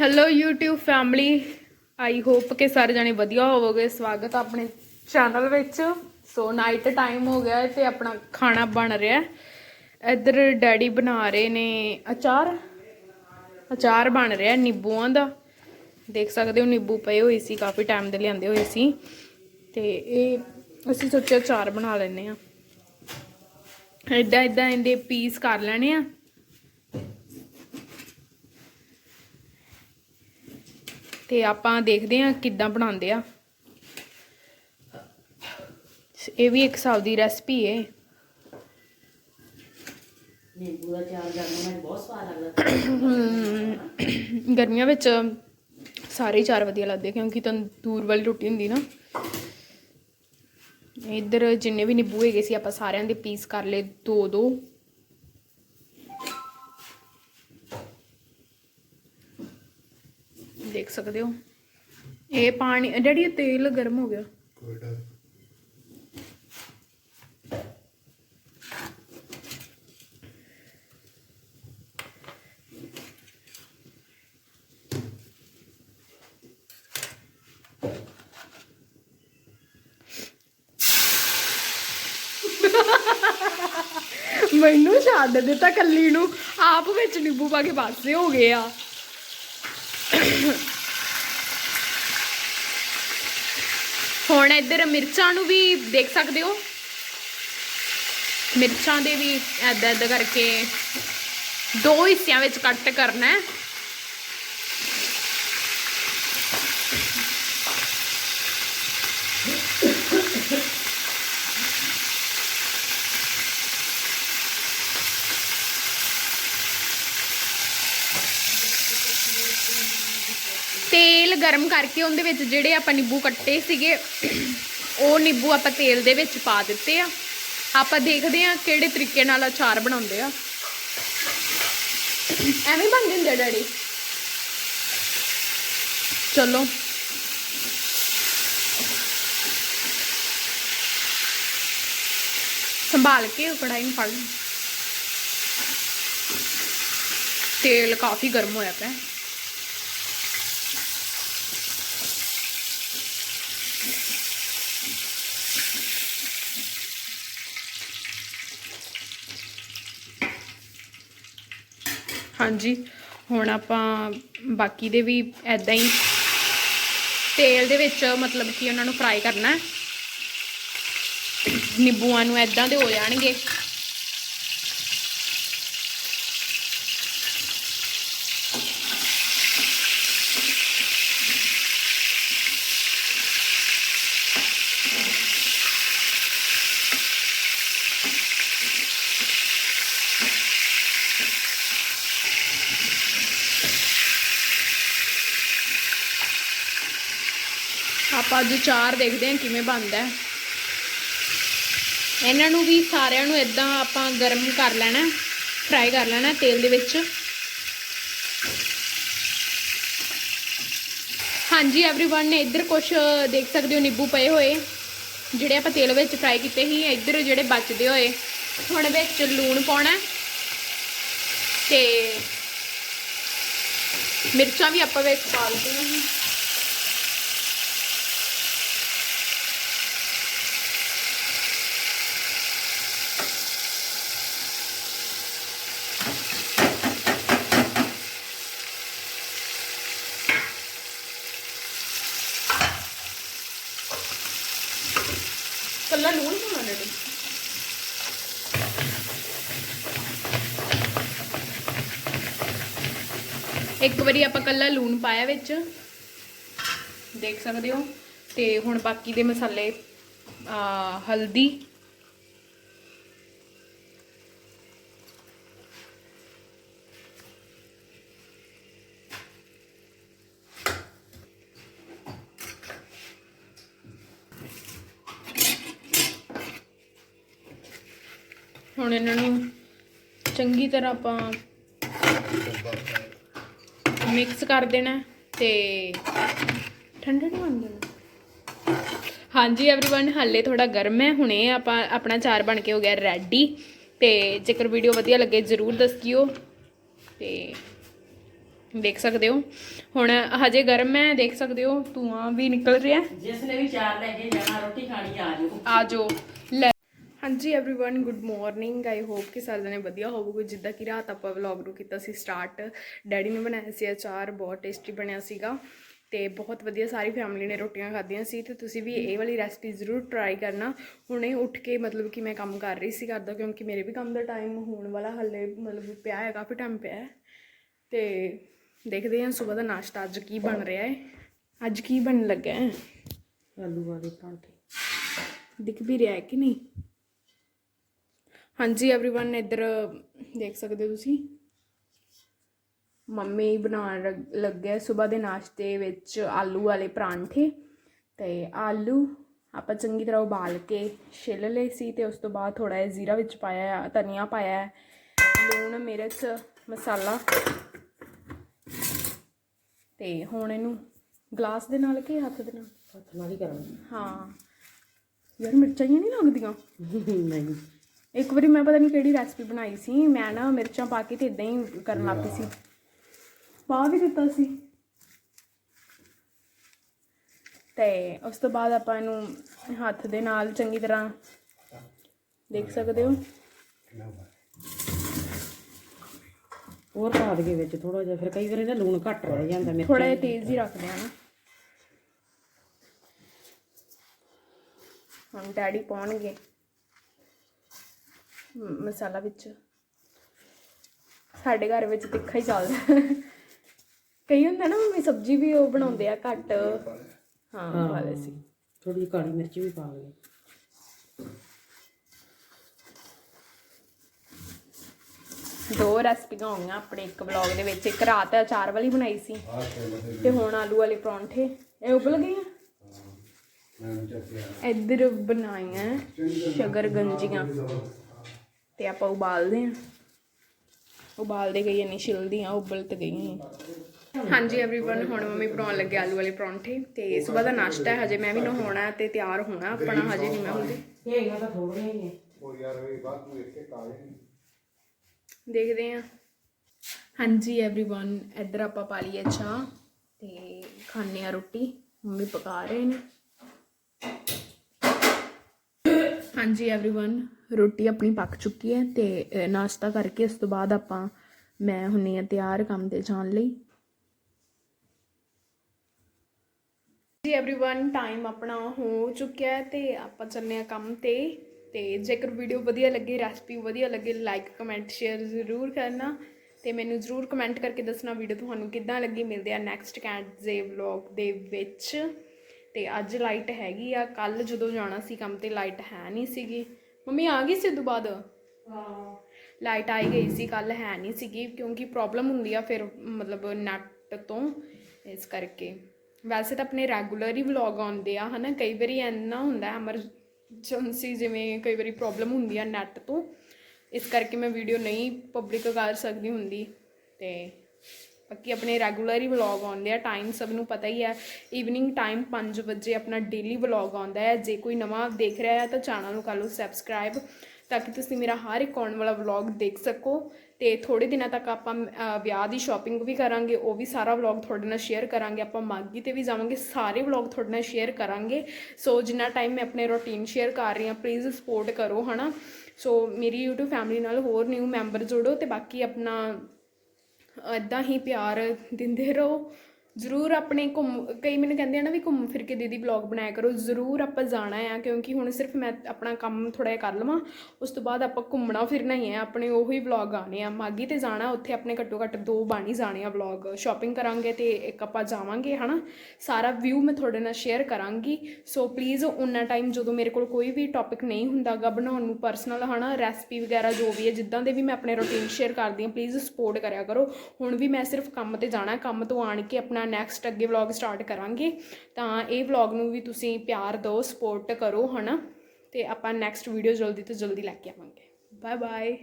Hello YouTube family I hope ਕਿ ਸਾਰੇ ਜਾਣੇ ਵਧੀਆ ਹੋਵੋਗੇ। ਸਵਾਗਤ ਆ ਆਪਣੇ ਚੈਨਲ ਵਿੱਚ। ਸੋ ਨਾਈਟ ਟਾਈਮ ਹੋ ਗਿਆ ਹੈ ਤੇ ਆਪਣਾ ਖਾਣਾ ਬਣ ਰਿਹਾ ਹੈ। ਇੱਧਰ ਡੈਡੀ ਬਣਾ ਰਹੇ ਨੇ ਅਚਾਰ। ਅਚਾਰ ਬਣ ਰਿਹਾ ਹੈ ਨਿੰਬੂਆਂ ਦਾ। ਦੇਖ ਸਕਦੇ ਹੋ, ਨਿੰਬੂ ਪਏ ਹੋਏ ਸੀ, ਕਾਫੀ ਟਾਈਮ ਦੇ ਲਿਆਂਦੇ ਹੋਏ ਸੀ। ਤੇ ਇਹ ਅਸੀਂ ਸੋਚਿਆ ਅਚਾਰ ਬਣਾ ਲੈਨੇ ਆ ਇਦਾਂ ਇਦਾਂ ਇਹਦੇ ਪੀਸ ਕਰ ਲੈਣੇ ਆ। ਤੇ ਆਪਾਂ ਦੇਖਦੇ ਹਾਂ ਕਿੱਦਾਂ ਬਣਾਉਂਦੇ ਆ। ਇਹ ਵੀ ਇੱਕ ਹਿਸਾਬ ਦੀ ਰੈਸਪੀ ਹੈ ਨਿੰਬੂ ਦਾ ਚਾਰ ਗਰਮੀਆਂ ਵਿੱਚ ਬਹੁਤ ਸਵਾਦ ਲੱਗਦਾ। ਗਰਮੀਆਂ ਵਿੱਚ ਸਾਰੇ ਚਾਰ ਵਧੀਆ ਲੱਗਦੇ ਕਿਉਂਕਿ ਤੰਦੂਰ ਵਾਲੀ ਰੋਟੀ ਹੁੰਦੀ ਨਾ। ਇੱਧਰ ਜਿੰਨੇ ਵੀ ਨਿੰਬੂ ਹੈਗੇ ਸੀ ਆਪਾਂ ਸਾਰਿਆਂ ਦੇ ਪੀਸ ਕਰ ਲਏ ਦੋ ਦੋ। ਦੇਖ ਸਕਦੇ ਹੋ। ਇਹ ਪਾਣੀ ਡੈਡੀ ਇਹ ਤੇਲ ਗਰਮ ਹੋ ਗਿਆ। ਕੋਈ ਡਰ ਮੈਨੂੰ ਛੱਡ ਦਿੱਤਾ ਕੱਲੀ ਨੂੰ। ਆਪ ਵਿੱਚ ਨਿੰਬੂ ਪਾ ਕੇ ਪਾਸੇ ਹੋ ਗਏ ਆ। ਹੁਣ ਇੱਧਰ ਮਿਰਚਾਂ ਨੂੰ ਵੀ ਦੇਖ ਸਕਦੇ ਹੋ। ਮਿਰਚਾਂ ਦੇ ਵੀ ਐਦਾਂ ਐਦਾਂ ਕਰਕੇ ਦੋ ਹਿੱਸਿਆਂ ਵਿੱਚ ਕੱਟ ਕਰਨਾ ਹੈ ਤੇਲ ਗਰਮ ਕਰਕੇ ਉਹਦੇ ਵਿੱਚ ਜਿਹੜੇ ਆਪਾਂ ਨਿੰਬੂ ਕੱਟੇ ਸੀਗੇ, ਉਹ ਨਿੰਬੂ ਆਪਾਂ ਤੇਲ ਦੇ ਵਿੱਚ ਪਾ ਦਿੱਤੇ ਆ। ਆਪਾਂ ਦੇਖਦੇ ਆ ਕਿਹੜੇ ਤਰੀਕੇ ਨਾਲ ਅਚਾਰ ਬਣਾਉਂਦੇ ਆ। ਐਵੇਂ ਬਣ ਜਾਂਦੇ ਡੈਡੀ। ਚਲੋ। ਸੰਭਾਲ ਕੇ ਕੜਾਈ ਨੂੰ ਫੜ। ਤੇਲ ਕਾਫੀ ਗਰਮ ਹੋਇਆ ਪਿਆ। ਹਾਂਜੀ। ਹੁਣ ਆਪਾਂ ਬਾਕੀ ਦੇ ਵੀ ਐਦਾਂ ਹੀ ਤੇਲ ਦੇ ਵਿੱਚ ਮਤਲਬ ਕਿ ਉਹਨਾਂ ਨੂੰ ਫਰਾਈ ਕਰਨਾ। ਨਿੰਬੂਆਂ ਨੂੰ ਐਦਾਂ ਦੇ ਹੋ ਜਾਣਗੇ। ਆਪਾਂ ਅੱਜ ਚਾਰ ਦੇਖਦੇ ਹਾਂ ਕਿਵੇਂ ਬਣਦਾ ਹੈ ਇਹਨਾਂ ਨੂੰ ਵੀ ਸਾਰਿਆਂ ਨੂੰ ਇਦਾਂ ਆਪਾਂ ਗਰਮ ਕਰ ਲੈਣਾ ਫਰਾਈ ਕਰ ਲੈਣਾ ਤੇਲ ਦੇ ਵਿੱਚ ਹਾਂਜੀ एवरीवन ਨੇ ਇੱਧਰ ਕੁਝ ਦੇਖ ਸਕਦੇ ਹੋ ਨਿੰਬੂ ਪਏ ਹੋਏ ਜਿਹੜੇ ਆਪਾਂ ਤੇਲ ਵਿੱਚ ਫਰਾਈ ਕੀਤੇ ਸੀ ਇੱਧਰ ਜਿਹੜੇ ਬਚਦੇ ਹੋਏ ਹੁਣ ਵਿੱਚ ਲੂਣ ਪਾਉਣਾ ਹੈ ਤੇ ਮਿਰਚਾਂ ਵੀ ਆਪਾਂ ਵਿੱਚ ਪਾ ਦਿੱਤੀਆਂ ਇੱਕ ਵਾਰੀ ਆਪਾਂ ਕੱਲਾ ਲੂਣ ਪਾਇਆ ਵਿੱਚ। ਦੇਖ ਸਕਦੇ ਹੋ। ਤੇ ਹੁਣ ਬਾਕੀ ਦੇ ਮਸਾਲੇ ਹਲਦੀ। ਹੁਣ ਇਹਨਾਂ ਨੂੰ ਚੰਗੀ ਤਰ੍ਹਾਂ ਆਪਾਂ ਮਿਕਸ ਕਰ ਦੇਣਾ ਹੈ ਤੇ ਠੰਡਾ ਨਹੀਂ ਬਣ ਜਾਣਾ ਹਾਂਜੀ एवरीवन ਹਾਲੇ ਥੋੜਾ ਗਰਮ ਹੈ ਹੁਣੇ ਆਪਾਂ ਆਪਣਾ ਚਾਰ ਬਣ ਕੇ ਹੋ ਗਿਆ ਰੈਡੀ ਤੇ ਜੇਕਰ ਵੀਡੀਓ ਵਧੀਆ ਲੱਗੇ ਜਰੂਰ ਦੱਸਿਓ ਤੇ ਦੇਖ ਸਕਦੇ ਹੋ ਹੁਣ ਹਜੇ ਗਰਮ ਹੈ ਦੇਖ ਸਕਦੇ ਹੋ ਧੂਆਂ ਵੀ ਨਿਕਲ ਰਿਹਾ ਹੈ ਜਿਸ ਨੇ ਵੀ ਚਾਰ ਲੈ ਕੇ ਜਾਣਾ ਰੋਟੀ ਖਾਣੀ ਆ ਜਾਓ ਆ ਜਾਓ ਲੈ ਹਾਂਜੀ everyone good morning I hope ਕਿ ਸਾਰੇ ਜਣੇ ਵਧੀਆ ਹੋਵੋਗੇ ਜਿੱਦਾਂ ਕਿ ਰਾਤ ਆਪਾਂ ਵਲੌਗ ਨੂੰ ਕੀਤਾ ਸੀ ਸਟਾਰਟ ਡੈਡੀ ਨੇ ਬਣਾਇਆ ਸੀ ਅਚਾਰ ਬਹੁਤ ਟੇਸਟੀ ਬਣਿਆ ਸੀਗਾ ਤੇ ਬਹੁਤ ਵਧੀਆ ਸਾਰੀ ਫੈਮਿਲੀ ਨੇ ਰੋਟੀਆਂ ਖਾਧੀਆਂ ਸੀ ਤੇ ਤੁਸੀਂ ਵੀ ਇਹ ਵਾਲੀ ਰੈਸਪੀ ਜ਼ਰੂਰ ਟਰਾਈ ਕਰਨਾ ਹੁਣੇ ਉੱਠ ਕੇ ਮਤਲਬ ਕਿ ਮੈਂ ਕੰਮ ਕਰ ਰਹੀ ਸੀ ਕਰਦਾ ਕਿਉਂਕਿ ਮੇਰੇ ਵੀ ਕੰਮ ਦਾ ਟਾਈਮ ਹੋਣ ਵਾਲਾ ਹੱਲੇ ਮਤਲਬ ਪਿਆ ਹੈ ਕਾਫੀ ਟਾਈਮ ਪਿਆ ਹੈ ਤੇ ਦੇਖਦੇ ਹਾਂ ਸਵੇਰ ਦਾ ਨਾਸ਼ਤਾ ਅੱਜ ਕੀ ਬਣ ਰਿਹਾ ਹੈ ਅੱਜ ਕੀ ਬਣਨ ਲੱਗਾ ਹੈ ਆਲੂ ਵਾਲੇ ਪਰਾਂਠੇ ਦਿਖ ਵੀ ਰਿਹਾ ਹੈ ਕਿ ਨਹੀਂ ਹਾਂਜੀ एवरीवन ਇੱਧਰ ਦੇਖ ਸਕਦੇ ਹੋ ਤੁਸੀਂ ਮੰਮੀ ਬਣਾਉਣ ਲੱਗ- ਲੱਗੇ ਸਵੇਰ ਦੇ ਨਾਸ਼ਤੇ ਵਿੱਚ ਆਲੂ ਵਾਲੇ ਪਰਾਂਠੇ ਤੇ ਆਲੂ ਆਪਾਂ ਚੰਗੀ ਤਰ੍ਹਾਂ ਉਬਾਲ ਕੇ ਛਿੱਲ ਲਏ ਸੀ ਤੇ ਉਸ ਤੋਂ ਬਾਅਦ ਥੋੜਾ ਜਿਹਾ ਜ਼ੀਰਾ ਵਿੱਚ ਪਾਇਆ ਹੈ, ਧਨੀਆ ਪਾਇਆ ਹੈ, ਲੂਣ ਮਿਰਚ ਮਸਾਲਾ ਤੇ ਹੁਣ ਇਹਨੂੰ ਗਲਾਸ ਦੇ ਨਾਲ ਕਿ ਹੱਥ ਦੇ ਨਾਲ ਹੱਥ ਨਾਲ ਹੀ ਕਰਾਂਗੇ ਹਾਂ ਯਾਰ ਮਿਰਚਾਂ ਹੀ ਨਹੀਂ ਲੱਗਦੀਆਂ ਨਹੀਂ ਇੱਕ ਵਾਰੀ ਮੈਂ ਪਤਾ ਨਹੀਂ ਕਿਹੜੀ ਰੈਸਪੀ ਬਣਾਈ ਸੀ ਮੈਂ ਨਾ ਮਿਰਚਾਂ ਪਾ ਕੇ ਤੇ ਇਦਾਂ ਹੀ ਕਰਨ ਲੱਗ ਪਈ ਸੀ। ਪਾ ਵੀ ਦਿੱਤਾ ਸੀ। ਤੇ ਉਸ ਤੋਂ ਬਾਅਦ ਆਪਾਂ ਇਹਨੂੰ ਹੱਥ ਦੇ ਨਾਲ ਚੰਗੀ ਤਰ੍ਹਾਂ ਦੇਖ ਸਕਦੇ ਹੋ। ਹੋਰ ਪਾ ਦਈਏ ਵਿੱਚ ਥੋੜਾ ਜਿਹਾ ਫਿਰ ਕਈ ਵਾਰੀ ਨਾ ਲੂਣ ਘੱਟ ਰਹਿ ਜਾਂਦਾ ਮੇਰੇ ਥੋੜਾ ਜਿਹਾ ਤੇਜ਼ ਹੀ ਰੱਖਦੇ ਆ ਨਾ। ਹੁਣ ਡੈਡੀ ਪਾਉਣਗੇ। ਮਸਾਲਾ ਵਿੱਚ। ਸਾਡੇ ਘਰ ਵਿੱਚ ਤਿੱਖਾ ਹੀ ਚੱਲਦਾ। ਕਈ ਹੁੰਦਾ ਨਾ ਮੰਮੀ ਸਬਜ਼ੀ ਵੀ ਉਹ ਬਣਾਉਂਦੇ ਆ ਘੱਟ। ਹਾਂ ਵਾਲੇ ਸੀ। ਥੋੜੀ ਜਿਹੀ ਕਾਲੀ ਮਿਰਚ ਵੀ ਪਾ ਲਈਏ ਦੋ ਰੈਸਪੀਆਂ ਹੋਈਆਂ ਆਪਣੇ ਇੱਕ ਵਲੌਗ ਦੇ ਵਿੱਚ। ਇੱਕ ਰਾਤ ਅਚਾਰ ਵਾਲੀ ਬਣਾਈ ਸੀ ਤੇ ਹੁਣ ਆਲੂ ਵਾਲੇ ਪਰੌਂਠੇ। ਇਹ ਉਬਲ ਗਏ ਆ? ਇੱਧਰ ਬਣਾਈਆਂ ਸ਼ਗਰ ਗੰਜੀਆਂ। ਤੇ ਆਪਾਂ ਉਬਾਲਦੇ ਆ ਉਬਾਲਦੇ ਗਈ ਨਹੀਂ ਛਿਲਦੀਆਂ ਉਬਲ ਤੇ ਗਈਆਂ ਹਾਂਜੀ एवरीवन ਹੁਣ ਮੰਮੀ ਬਣਾਉਣ ਲੱਗੇ ਆਲੂ ਵਾਲੇ ਪਰੌਂਠੇ ਤੇ ਸਵੇਰ ਦਾ ਨਾਸ਼ਤਾ ਹੈ ਹਜੇ ਮੈਂ ਵੀ ਨਹਾਉਣਾ ਤੇ ਤਿਆਰ ਹੋਣਾ ਆਪਣਾ ਹਜੇ ਨਹੀਂ ਮੈਂ ਹੁੰਦੀ ਇਹ ਇਹਨਾਂ ਤਾਂ ਥੋੜੇ ਹੀ ਨੇ ਦੇਖਦੇ ਆ ਹਾਂਜੀ एवरीवन ਇੱਧਰ ਆਪਾਂ ਪਾ ਲਈਏ ਚਾਹ ਤੇ ਖਾਣੇ ਆ ਰੋਟੀ ਮੰਮੀ ਪਕਾ ਰਹੇ ਨੇ ਹਾਂਜੀ एवरीवन ਰੋਟੀ ਆਪਣੀ ਪੱਕ ਚੁੱਕੀ ਹੈ ਤੇ ਅ, ਨਾਸ਼ਤਾ ਕਰਕੇ ਉਸ ਤੋਂ ਬਾਅਦ ਆਪਾਂ ਮੈਂ ਹੁੰਨੀ ਆ ਤਿਆਰ ਕੰਮ ਤੇ ਜਾਣ ਲਈ ਜੀ एवरीवन ਟਾਈਮ ਆਪਣਾ ਹੋ ਚੁੱਕਿਆ ਹੈ ਤੇ ਆਪਾਂ ਚੱਲਨੇ ਆ ਕੰਮ ਤੇ ਤੇ ਜੇਕਰ ਵੀਡੀਓ ਵਧੀਆ ਲੱਗੇ ਰੈਸਪੀ ਵਧੀਆ ਲੱਗੇ ਲਾਈਕ ਕਮੈਂਟ ਸ਼ੇਅਰ ਜ਼ਰੂਰ ਕਰਨਾ ਤੇ ਮੈਨੂੰ ਜ਼ਰੂਰ ਕਮੈਂਟ ਕਰਕੇ ਦੱਸਣਾ ਵੀਡੀਓ ਤੁਹਾਨੂੰ ਕਿੱਦਾਂ ਲੱਗੀ ਮਿਲਦੇ ਆ ਨੈਕਸਟ ਕੈਂਟ ਦੇ ਵਲੌਗ ਦੇ ਵਿੱਚ ਤੇ ਅੱਜ ਲਾਈਟ ਹੈਗੀ ਆ ਕੱਲ ਜਦੋਂ ਜਾਣਾ ਸੀ ਕੰਮ ਤੇ ਲਾਈਟ ਹੈ ਨਹੀਂ ਸੀਗੀ। ਮੰਮੀ ਆ ਗਈ ਸੀ ਉਦੋਂ ਬਾਅਦ ਲਾਈਟ ਆਈ ਗਈ ਸੀ ਕੱਲ ਹੈ ਨਹੀਂ ਸੀਗੀ ਕਿਉਂਕਿ ਪ੍ਰੋਬਲਮ ਹੁੰਦੀ ਆ ਫਿਰ ਮਤਲਬ ਨੈਟ ਤੋਂ ਇਸ ਕਰਕੇ। ਵੈਸੇ ਤਾਂ ਆਪਣੇ ਰੈਗੂਲਰ ਹੀ ਵਲੌਗ ਆਉਂਦੇ ਆ ਹਨਾ? ਕਈ ਵਾਰੀ ਇੰਨਾ ਹੁੰਦਾ ਐਮਰਜੈਂਸੀ ਜਿਵੇਂ ਕਈ ਵਾਰੀ ਪ੍ਰੋਬਲਮ ਹੁੰਦੀ ਆ ਨੈਟ ਤੋਂ। ਇਸ ਕਰਕੇ ਮੈਂ ਵੀਡੀਓ ਨਹੀਂ ਪਬਲਿਕ ਕਰ ਸਕਦੀ ਹੁੰਦੀ ਤੇ ਬਾਕੀ ਆਪਣੇ ਰੈਗੂਲਰ ਹੀ ਵਲੌਗ ਆਉਂਦੇ ਆ ਟਾਈਮ ਸਭ ਨੂੰ ਪਤਾ ਹੀ ਹੈ ਈਵਨਿੰਗ ਟਾਈਮ 5 ਵਜੇ ਆਪਣਾ ਡੇਲੀ ਵਲੌਗ ਆਉਂਦਾ ਹੈ। ਜੇ ਕੋਈ ਨਵਾਂ ਦੇਖ ਰਿਹਾ ਹੈ ਤਾਂ ਚੈਨਲ ਨੂੰ ਕਰ ਲਓ ਸਬਸਕ੍ਰਾਈਬ ਤਾਂ ਕਿ ਤੁਸੀਂ ਮੇਰਾ ਹਰ ਇੱਕ ਆਉਣ ਵਾਲਾ ਵਲੌਗ ਦੇਖ ਸਕੋ। ਤੇ ਥੋੜੇ ਦਿਨਾਂ ਤੱਕ ਆਪਾਂ ਵਿਆਹ ਦੀ ਸ਼ਾਪਿੰਗ ਵੀ ਕਰਾਂਗੇ, ਉਹ ਵੀ ਸਾਰਾ ਵਲੌਗ ਤੁਹਾਡੇ ਨਾਲ ਸ਼ੇਅਰ ਕਰਾਂਗੇ। ਆਪਾਂ ਮਾਗੀ ਤੇ ਵੀ ਜਾਵਾਂਗੇ, ਸਾਰੇ ਵਲੌਗ ਤੁਹਾਡੇ ਨਾਲ ਸ਼ੇਅਰ ਕਰਾਂਗੇ। ਸੋ ਜਿੰਨਾ ਟਾਈਮ ਮੈਂ ਆਪਣੇ ਰੂਟੀਨ ਸ਼ੇਅਰ ਕਰ ਰਹੀ ਹਾਂ ਪਲੀਜ਼ ਸਪੋਰਟ ਕਰੋ, ਹਨਾ। ਸੋ ਮੇਰੀ YouTube ਫੈਮਿਲੀ ਨਾਲ ਹੋਰ ਨਿਊ ਮੈਂਬਰ ਜੋੜੋ ਤੇ ਬਾਕੀ ਆਪਣਾ ਇਦਾਂ ਹੀ ਪਿਆਰ ਦਿੰਦੇ ਰਹੋ। ਜ਼ਰੂਰ ਆਪਣੇ ਘੁੰਮ, ਕਈ ਮੈਨੂੰ ਕਹਿੰਦੇ ਆ ਨਾ ਵੀ ਘੁੰਮ ਫਿਰ ਕੇ ਦੀਦੀ ਵਲੌਗ ਬਣਾਇਆ ਕਰੋ, ਜ਼ਰੂਰ ਆਪਾਂ ਜਾਣਾ ਆ, ਕਿਉਂਕਿ ਹੁਣ ਸਿਰਫ ਮੈਂ ਆਪਣਾ ਕੰਮ ਥੋੜਾ ਜਿਹਾ ਕਰ ਲਵਾਂ, ਉਸ ਤੋਂ ਬਾਅਦ ਆਪਾਂ ਘੁੰਮਣਾ ਫਿਰਨਾ ਹੀ ਹੈ ਆਪਣੇ ਉਹੀ ਵਲੌਗ ਆਣੇ ਆ ਮਾਗੀ ਤੇ ਜਾਣਾ, ਉੱਥੇ ਆਪਣੇ ਘੱਟੋ ਘੱਟ ਦੋ ਬਾਣੀ ਜਾਣੇ ਆ ਵਲੌਗ ਸ਼ਾਪਿੰਗ ਕਰਾਂਗੇ ਤੇ ਇੱਕ ਆਪਾਂ ਜਾਵਾਂਗੇ, ਹਨਾ? ਸਾਰਾ ਵਿਊ ਮੈਂ ਤੁਹਾਡੇ ਨਾਲ ਸ਼ੇਅਰ ਕਰਾਂਗੀ ਸੋ ਪਲੀਜ਼ ਉਨਾ ਟਾਈਮ ਜਦੋਂ ਮੇਰੇ ਕੋਲ ਕੋਈ ਵੀ ਟੌਪਿਕ ਨਹੀਂ ਹੁੰਦਾਗਾ ਬਣਾਉਣ ਨੂੰ ਪਰਸਨਲ ਹਨਾ ਰੈਸਪੀ ਵਗੈਰਾ ਜੋ ਵੀ ਹੈ, ਜਿੱਦਾਂ ਦੇ ਵੀ ਮੈਂ ਆਪਣੇ ਰੂਟੀਨ ਸ਼ੇਅਰ ਕਰਦੀ ਹਾਂ ਪਲੀਜ਼ ਸਪੋਰਟ ਕਰਿਆ ਕਰੋ, ਹੁਣ ਵੀ ਮੈਂ ਸਿਰਫ ਕੰਮ ਤੇ ਜਾਣਾ, ਕੰਮ ਤੋਂ ਆਣ ਕੇ ਆਪਣਾ ਨੈਕਸਟ ਅੱਗੇ ਵਲੌਗ ਸਟਾਰਟ ਕਰਾਂਗੇ, ਤਾਂ ਇਹ ਵਲੌਗ ਨੂੰ ਵੀ ਤੁਸੀਂ ਪਿਆਰ ਦਿਓ ਸਪੋਰਟ ਕਰੋ, ਹਨਾ? ਤੇ ਆਪਾਂ ਨੈਕਸਟ ਵੀਡੀਓ ਜਲਦੀ ਤੋਂ ਜਲਦੀ ਲੈ ਕੇ ਆਵਾਂਗੇ। Bye bye